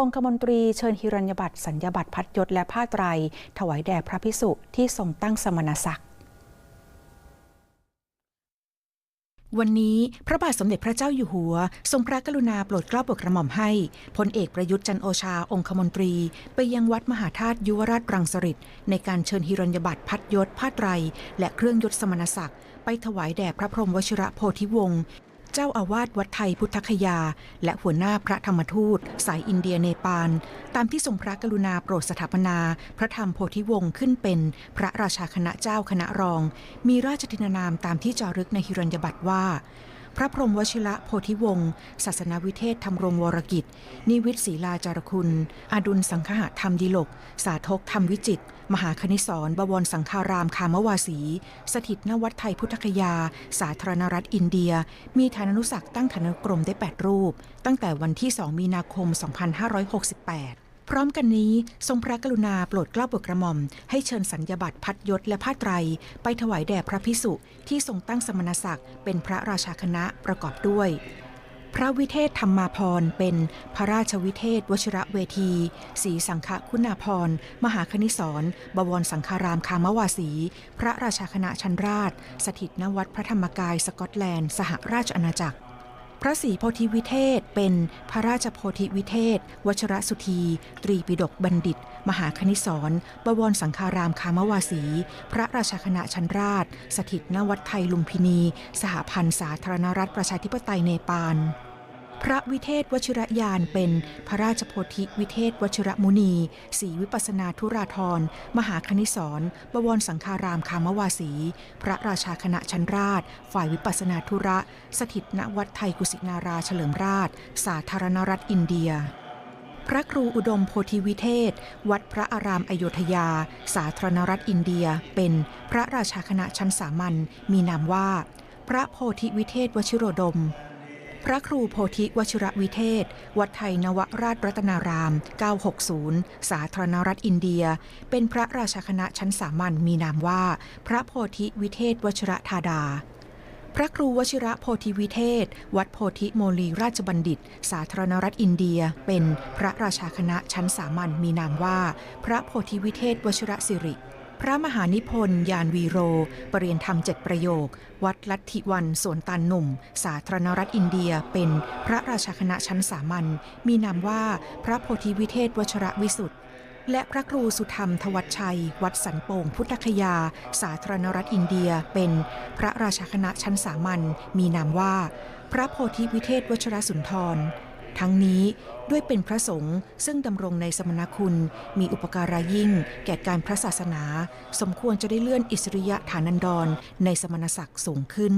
องคมนตรีเชิญฮิรัญบัตรสัญญบัตรพัดยศและผ้าไตร ถวายแด่พระพิสุที่ทรงตั้งสมณศักดิ์วันนี้พระบาทสมเด็จพระเจ้าอยู่หัว ทรงพระกรุณาโปรดเกล้าโปรดกระหม่อมให้พลเอกประยุทธ์จันโอชาองคมนตรี ไปยังวัดมหาธาตุยุวราชรังสฤษในการเชิญฮิรัญญบัตรพัดยศผ้าไตร และเครื่องยศสมณศักดิ์ไปถวายแด่พระพรหมวชิระโพธิวงศ์ เจ้าอาวาสวัดไทยพุทธคยา และหัวหน้าพระธรรมทูต สายอินเดียเนปาล ตามที่ทรงพระกรุณาโปรดสถาปนา พระธรรมโพธิวงศ์ขึ้นเป็นพระราชาคณะเจ้าคณะรอง มีราชทินานามตามที่จารึกในฮิรัญญบัตรว่า พระพรหมวชิระโพธิวงศ์ศาสนาวิเทศธรรมรงวรกิจ นิวิทศีลาจารคุณอดุลสังฆะธรรมดิลก สาทกธรรมวิจิต มหาคณิสรบวรสังฆารามคามวาสี สถิตณวัดไทยพุทธคยา สาธารณรัฐอินเดีย มีฐานานุศักตั้งฐานกรมได้ 8 รูป ตั้งแต่วันที่ 2 มีนาคม 2568 พร้อมกันนี้ทรงพระกรุณาโปรดเกล้าโปรดกระหม่อม ให้เชิญสัญญบัตรพัดยศและผ้าไตร ไปถวายแด่พระพิสุที่ทรงตั้งสมณศักดิ์เป็นพระราชาคณะประกอบด้วย พระวิเทศธรรมาพรณ์เป็นพระราชวิเทศวชิระเวทีศรีสังฆคุณาพรณ์มหาคณิสรบวรสังฆารามคามวาสี พระราชาคณะชันราช สถิตณวัดพระธรรมกายสกอตแลนด์ สหราชอาณาจักร พระศรีโพธิวิเทศเป็นพระราชโพธิวิเทศ วชรสุธี ตรีปิฎกบัณฑิต มหาคณิสรบวรสังคารามคามวาสี พระราชาคณะชั้นราช สถิตณวัดไทยลุมพินี สหพันธ์สาธารณรัฐประชาธิปไตยเนปาล พระวิเทศวชิรยานเป็นพระราชโพธิวิเทศวชิรมุนีศรีวิปัสนาธุราธร มหาคณิสรบวรสังฆารามคามวาสี พระราชาคณะชั้นราช ฝ่ายวิปัสนาธุระ สถิตณวัดไทยกุสินาราเฉลิมราช สาธารณรัฐอินเดียพระครูอุดมโพธิวิเทศ วัดพระอารามอโยธยา สาธารณรัฐอินเดีย เป็นพระราชาคณะชั้นสามัญมีนามว่า พระโพธิวิเทศวชิโรดม พระครูโพธิวชิระวิเทศ วัดไทยนวราชรัตนาราม 960 สาธารณรัฐอินเดีย เป็นพระราชาคณะชั้นสามัญมีนามว่า พระโพธิวิเทศวชิระธาดา พระครูวชิระโพธิวิเทศ วัดโพธิโมลีราชบัณฑิต สาธารณรัฐอินเดีย เป็นพระราชาคณะชั้นสามัญมีนามว่า พระโพธิวิเทศวชิระสิริ พระมหานิพนธ์ยานวีโร ปรริยนธรรมเจ็ดประโยค วัดลัทธิวันสวนตันหนุ่ม สาธารณรัฐอินเดีย เป็นพระราชาคณะชั้นสามัญ มีนามว่าพระโพธิวิเทศวชระวิสุทธ์และพระครูสุธรรมทวัชชัย วัดสันโป่งพุทธคยา สาธารณรัฐอินเดีย เป็นพระราชาคณะชั้นสามัญ มีนามว่า พระโพธิวิเทศวชรสุนทร ทั้งนี้ด้วยเป็นพระสงฆ์ซึ่งดำรงในสมณคุณมีอุปการะยิ่ง แก่การพระศาสนา สมควรจะได้เลื่อนอิสริยะฐานันดรในสมณศักดิ์สูงขึ้น